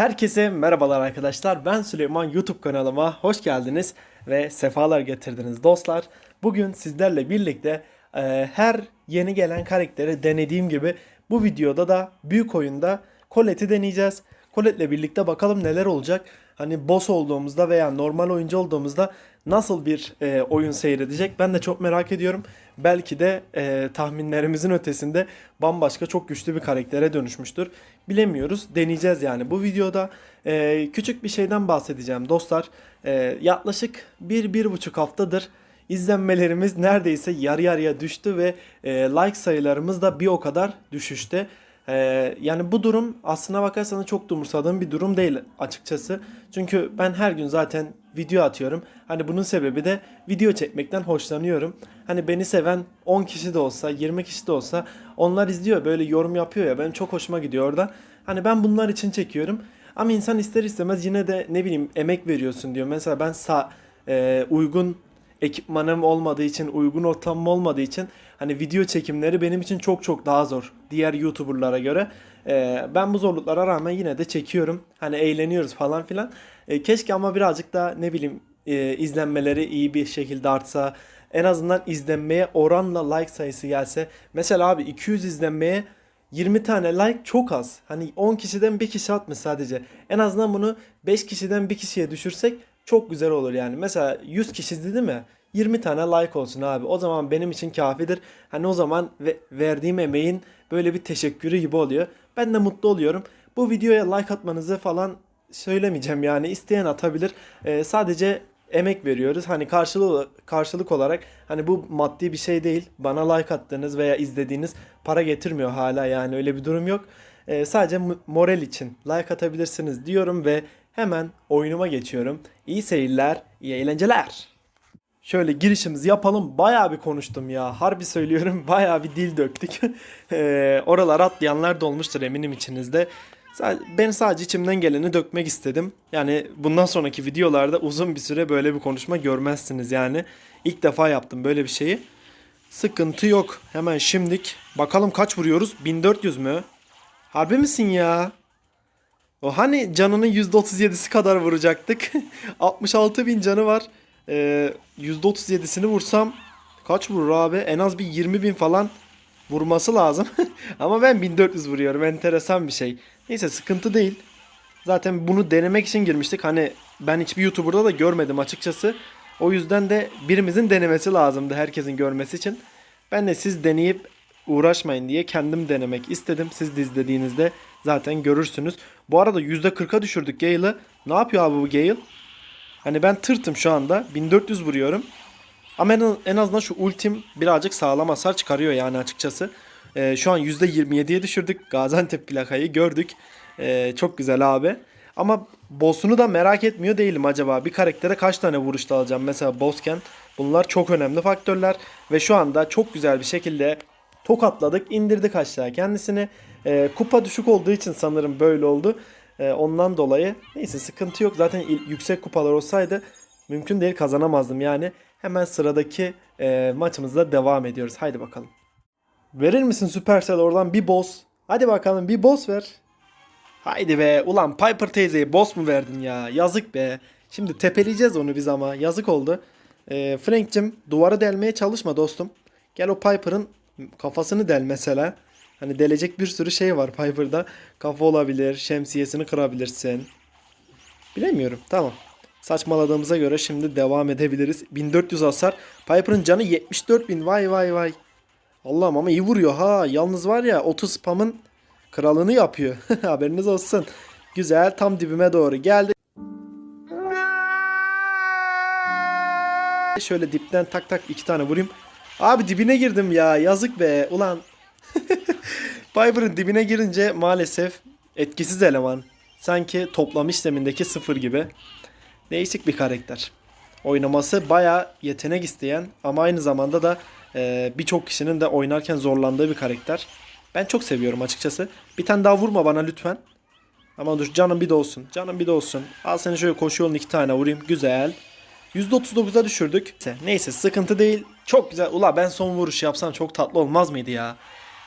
Herkese merhabalar arkadaşlar. Ben Süleyman YouTube kanalıma hoş geldiniz ve sefalar getirdiniz dostlar. Bugün sizlerle birlikte e, her yeni gelen karakteri denediğim gibi bu videoda da büyük oyunda Colette'i deneyeceğiz. Colette'le birlikte bakalım neler olacak. Hani boss olduğumuzda veya normal oyuncu olduğumuzda nasıl bir e, oyun seyredecek ben de çok merak ediyorum. Belki de e, tahminlerimizin ötesinde bambaşka çok güçlü bir karaktere dönüşmüştür. Bilemiyoruz. Deneyeceğiz yani. Bu videoda e, küçük bir şeyden bahsedeceğim dostlar. E, yaklaşık bir, bir buçuk haftadır izlenmelerimiz neredeyse yarı yarıya düştü ve e, like sayılarımız da bir o kadar düşüşte. Ee, yani bu durum aslına bakarsanız çok da umursadığım bir durum değil açıkçası. Çünkü ben her gün zaten video atıyorum. Hani bunun sebebi de video çekmekten hoşlanıyorum. Hani beni seven 10 kişi de olsa 20 kişi de olsa onlar izliyor böyle yorum yapıyor ya benim çok hoşuma gidiyor orada. Hani ben bunlar için çekiyorum. Ama insan ister istemez yine de ne bileyim emek veriyorsun diyor. Mesela ben sağ e, uygun ekipmanım olmadığı için, uygun ortamım olmadığı için hani video çekimleri benim için çok çok daha zor diğer YouTuber'lara göre. Ee, ben bu zorluklara rağmen yine de çekiyorum. Hani eğleniyoruz falan filan. Ee, keşke ama birazcık da ne bileyim e, izlenmeleri iyi bir şekilde artsa. En azından izlenmeye oranla like sayısı gelse. Mesela abi 200 izlenmeye 20 tane like çok az. Hani 10 kişiden bir kişi atmış sadece. En azından bunu 5 kişiden bir kişiye düşürsek çok güzel olur yani. Mesela 100 kişi izledi mi? 20 tane like olsun abi. O zaman benim için kafidir. Hani o zaman ve verdiğim emeğin böyle bir teşekkürü gibi oluyor. Ben de mutlu oluyorum. Bu videoya like atmanızı falan söylemeyeceğim yani. isteyen atabilir. Ee, sadece emek veriyoruz. Hani karşılık karşılık olarak hani bu maddi bir şey değil. Bana like attığınız veya izlediğiniz para getirmiyor hala yani öyle bir durum yok. Ee, sadece moral için like atabilirsiniz diyorum ve hemen oyunuma geçiyorum. İyi seyirler, iyi eğlenceler. Şöyle girişimizi yapalım. Bayağı bir konuştum ya. Harbi söylüyorum. Bayağı bir dil döktük. Eee oralar atlayanlar da olmuştur eminim içinizde. Ben sadece içimden geleni dökmek istedim. Yani bundan sonraki videolarda uzun bir süre böyle bir konuşma görmezsiniz yani. İlk defa yaptım böyle bir şeyi. Sıkıntı yok. Hemen şimdik. Bakalım kaç vuruyoruz? 1400 mü? Harbi misin ya? O hani canının %37'si kadar vuracaktık. 66 bin canı var. Ee, %37'sini vursam kaç vurur abi? En az bir 20 bin falan vurması lazım. Ama ben 1400 vuruyorum. Enteresan bir şey. Neyse sıkıntı değil. Zaten bunu denemek için girmiştik. Hani ben hiçbir YouTuber'da da görmedim açıkçası. O yüzden de birimizin denemesi lazımdı herkesin görmesi için. Ben de siz deneyip uğraşmayın diye kendim denemek istedim. Siz de izlediğinizde zaten görürsünüz. Bu arada %40'a düşürdük Gale'ı. Ne yapıyor abi bu Gale? Hani ben tırtım şu anda. 1400 vuruyorum. Ama en, azından şu ultim birazcık sağlam hasar çıkarıyor yani açıkçası. Ee, şu an %27'ye düşürdük. Gaziantep plakayı gördük. Ee, çok güzel abi. Ama boss'unu da merak etmiyor değilim acaba. Bir karaktere kaç tane vuruşta alacağım mesela bossken. Bunlar çok önemli faktörler. Ve şu anda çok güzel bir şekilde tokatladık. indirdik aşağı kendisini. Ee, kupa düşük olduğu için sanırım böyle oldu. Ee, ondan dolayı neyse sıkıntı yok. Zaten yüksek kupalar olsaydı mümkün değil kazanamazdım yani. Hemen sıradaki e, maçımızda devam ediyoruz. Haydi bakalım. Verir misin Supercell oradan bir boss? Hadi bakalım bir boss ver. Haydi be ulan Piper teyzeye boss mu verdin ya? Yazık be. Şimdi tepeleyeceğiz onu biz ama yazık oldu. Ee, Frank'cim duvara delmeye çalışma dostum. Gel o Piper'ın kafasını del mesela. Hani delecek bir sürü şey var Piper'da. Kafa olabilir, şemsiyesini kırabilirsin. Bilemiyorum. Tamam. Saçmaladığımıza göre şimdi devam edebiliriz. 1400 hasar. Piper'ın canı 74.000. Vay vay vay. Allah'ım ama iyi vuruyor ha. Yalnız var ya 30 spamın kralını yapıyor. Haberiniz olsun. Güzel tam dibime doğru geldi. Şöyle dipten tak tak iki tane vurayım. Abi dibine girdim ya. Yazık be. Ulan. Piper'ın dibine girince maalesef etkisiz eleman. Sanki toplam işlemindeki sıfır gibi. Değişik bir karakter. Oynaması baya yetenek isteyen ama aynı zamanda da e, birçok kişinin de oynarken zorlandığı bir karakter. Ben çok seviyorum açıkçası. Bir tane daha vurma bana lütfen. Ama dur canım bir de olsun. Canım bir de olsun. Al seni şöyle koşu yolunu iki tane vurayım. Güzel. %39'a düşürdük. Neyse, sıkıntı değil. Çok güzel. Ula ben son vuruş yapsam çok tatlı olmaz mıydı ya?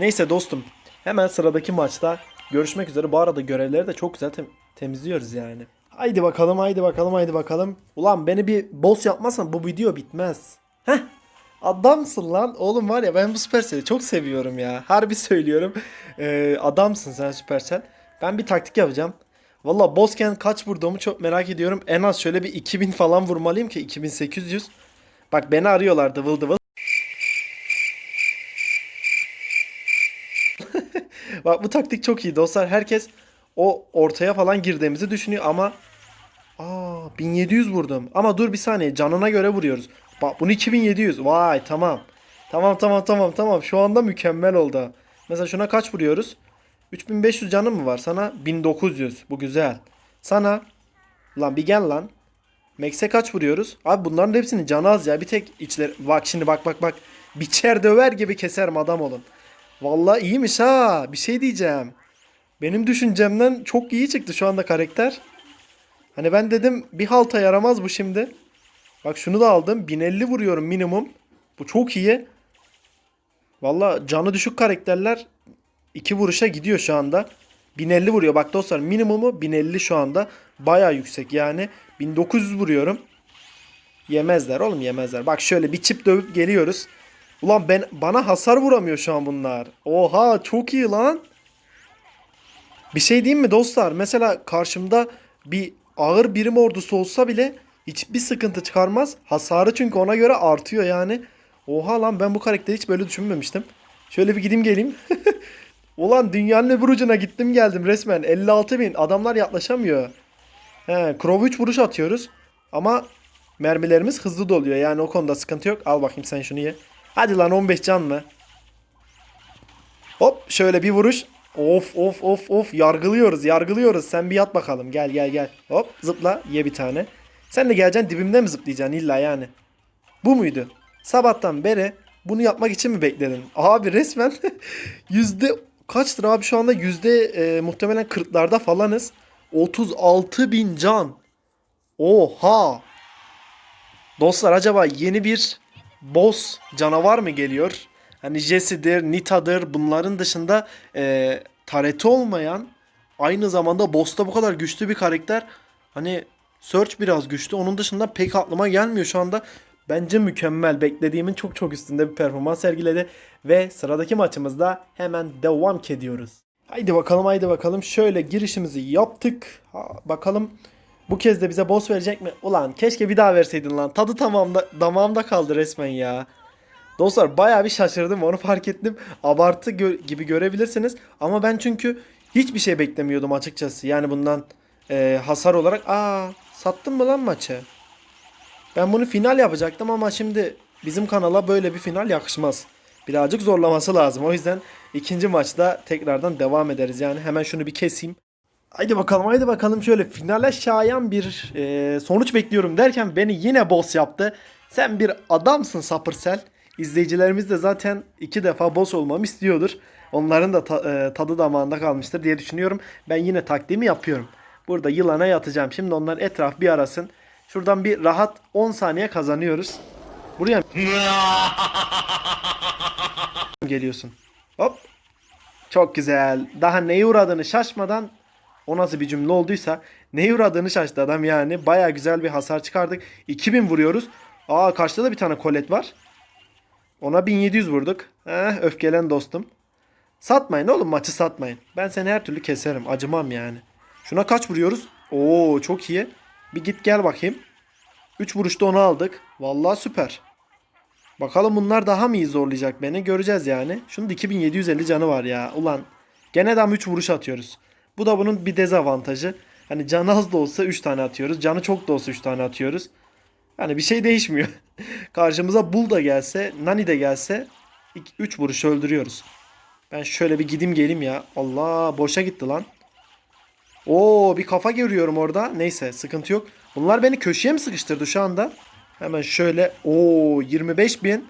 Neyse dostum. Hemen sıradaki maçta görüşmek üzere. Bu arada görevleri de çok güzel tem- temizliyoruz yani. Haydi bakalım haydi bakalım haydi bakalım. Ulan beni bir boss yapmazsan bu video bitmez. Heh. Adamsın lan. Oğlum var ya ben bu Supercell'i çok seviyorum ya. Harbi söylüyorum. Ee, adamsın sen Supercell. Ben bir taktik yapacağım. Valla bossken kaç vurduğumu çok merak ediyorum. En az şöyle bir 2000 falan vurmalıyım ki 2800. Bak beni arıyorlar dıvıl dıvıl. Bak bu taktik çok iyi dostlar. Herkes o ortaya falan girdiğimizi düşünüyor ama Aa 1700 vurdum. Ama dur bir saniye canına göre vuruyoruz. Bak bunu 2700. Vay tamam. Tamam tamam tamam tamam. Şu anda mükemmel oldu. Mesela şuna kaç vuruyoruz? 3500 canım mı var? Sana 1900. Bu güzel. Sana lan bir gel lan. Max'e kaç vuruyoruz? Abi bunların hepsinin canı az ya. Bir tek içleri. Bak şimdi bak bak bak. Biçer döver gibi keserim adam olun. Vallahi iyiymiş ha. Bir şey diyeceğim. Benim düşüncemden çok iyi çıktı şu anda karakter. Hani ben dedim bir halta yaramaz bu şimdi. Bak şunu da aldım. 1050 vuruyorum minimum. Bu çok iyi. Valla canı düşük karakterler iki vuruşa gidiyor şu anda. 1050 vuruyor. Bak dostlar minimumu 1050 şu anda. Baya yüksek yani. 1900 vuruyorum. Yemezler oğlum yemezler. Bak şöyle bir çip dövüp geliyoruz. Ulan ben bana hasar vuramıyor şu an bunlar. Oha çok iyi lan. Bir şey diyeyim mi dostlar? Mesela karşımda bir ağır birim ordusu olsa bile hiçbir sıkıntı çıkarmaz. Hasarı çünkü ona göre artıyor yani. Oha lan ben bu karakteri hiç böyle düşünmemiştim. Şöyle bir gideyim geleyim. Ulan dünyanın öbür ucuna gittim geldim resmen. 56 bin. Adamlar yaklaşamıyor. He, Crow 3 vuruş atıyoruz. Ama mermilerimiz hızlı doluyor. Yani o konuda sıkıntı yok. Al bakayım sen şunu ye. Hadi lan 15 can mı? Hop şöyle bir vuruş. Of of of of yargılıyoruz yargılıyoruz. Sen bir yat bakalım gel gel gel. Hop zıpla ye bir tane. Sen de geleceksin dibimde mi zıplayacaksın illa yani. Bu muydu? Sabahtan beri bunu yapmak için mi bekledin? Abi resmen yüzde kaçtır abi şu anda yüzde e, muhtemelen 40'larda falanız. 36 bin can. Oha. Dostlar acaba yeni bir boss canavar mı geliyor? Hani Jesse'dir, Nita'dır bunların dışında e, tareti olmayan aynı zamanda boss'ta bu kadar güçlü bir karakter. Hani Search biraz güçlü. Onun dışında pek aklıma gelmiyor şu anda. Bence mükemmel. Beklediğimin çok çok üstünde bir performans sergiledi. Ve sıradaki maçımızda hemen devam ediyoruz. Haydi bakalım haydi bakalım. Şöyle girişimizi yaptık. Ha, bakalım bu kez de bize boss verecek mi? Ulan keşke bir daha verseydin lan. Tadı tamamda damağımda kaldı resmen ya. Dostlar bayağı bir şaşırdım onu fark ettim. Abartı gö- gibi görebilirsiniz. Ama ben çünkü hiçbir şey beklemiyordum açıkçası. Yani bundan e, hasar olarak. Aa sattım mı lan maçı? Ben bunu final yapacaktım ama şimdi bizim kanala böyle bir final yakışmaz. Birazcık zorlaması lazım. O yüzden ikinci maçta tekrardan devam ederiz. Yani hemen şunu bir keseyim. Haydi bakalım haydi bakalım şöyle finale şayan bir e, sonuç bekliyorum derken beni yine boss yaptı. Sen bir adamsın Sapırsel. İzleyicilerimiz de zaten iki defa boss olmamı istiyordur. Onların da ta- e, tadı damağında kalmıştır diye düşünüyorum. Ben yine taktiğimi yapıyorum. Burada yılana yatacağım. Şimdi onlar etraf bir arasın. Şuradan bir rahat 10 saniye kazanıyoruz. Buraya geliyorsun? Hop. Çok güzel. Daha neye uğradığını şaşmadan o nasıl bir cümle olduysa neye uğradığını şaştı adam yani. Baya güzel bir hasar çıkardık. 2000 vuruyoruz. Aa karşıda da bir tane kolet var. Ona 1700 vurduk. Eh, öfkelen dostum. Satmayın oğlum maçı satmayın. Ben seni her türlü keserim. Acımam yani. Şuna kaç vuruyoruz? Oo çok iyi. Bir git gel bakayım. 3 vuruşta onu aldık. Vallahi süper. Bakalım bunlar daha mı iyi zorlayacak beni? Göreceğiz yani. Şunun da 2750 canı var ya. Ulan gene de 3 vuruş atıyoruz. Bu da bunun bir dezavantajı. Hani canı az da olsa 3 tane atıyoruz. Canı çok da olsa 3 tane atıyoruz. Yani bir şey değişmiyor. Karşımıza Bull da gelse, Nani de gelse 3 vuruş öldürüyoruz. Ben şöyle bir gideyim geleyim ya. Allah boşa gitti lan. Oo bir kafa görüyorum orada. Neyse sıkıntı yok. Bunlar beni köşeye mi sıkıştırdı şu anda? Hemen şöyle. Oo 25 bin.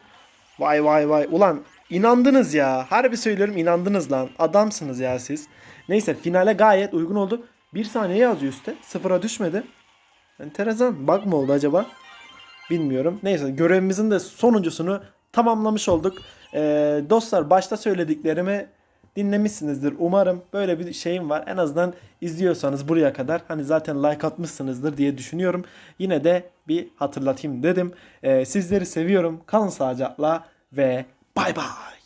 Vay vay vay. Ulan inandınız ya. Harbi söylüyorum inandınız lan. Adamsınız ya siz. Neyse finale gayet uygun oldu. Bir saniye yazıyor üstte. Sıfıra düşmedi. Enteresan. Bug mı oldu acaba? Bilmiyorum. Neyse görevimizin de sonuncusunu tamamlamış olduk. Ee, dostlar başta söylediklerimi dinlemişsinizdir. Umarım böyle bir şeyim var. En azından izliyorsanız buraya kadar hani zaten like atmışsınızdır diye düşünüyorum. Yine de bir hatırlatayım dedim. Ee, sizleri seviyorum. Kalın sağlıcakla ve bay bay.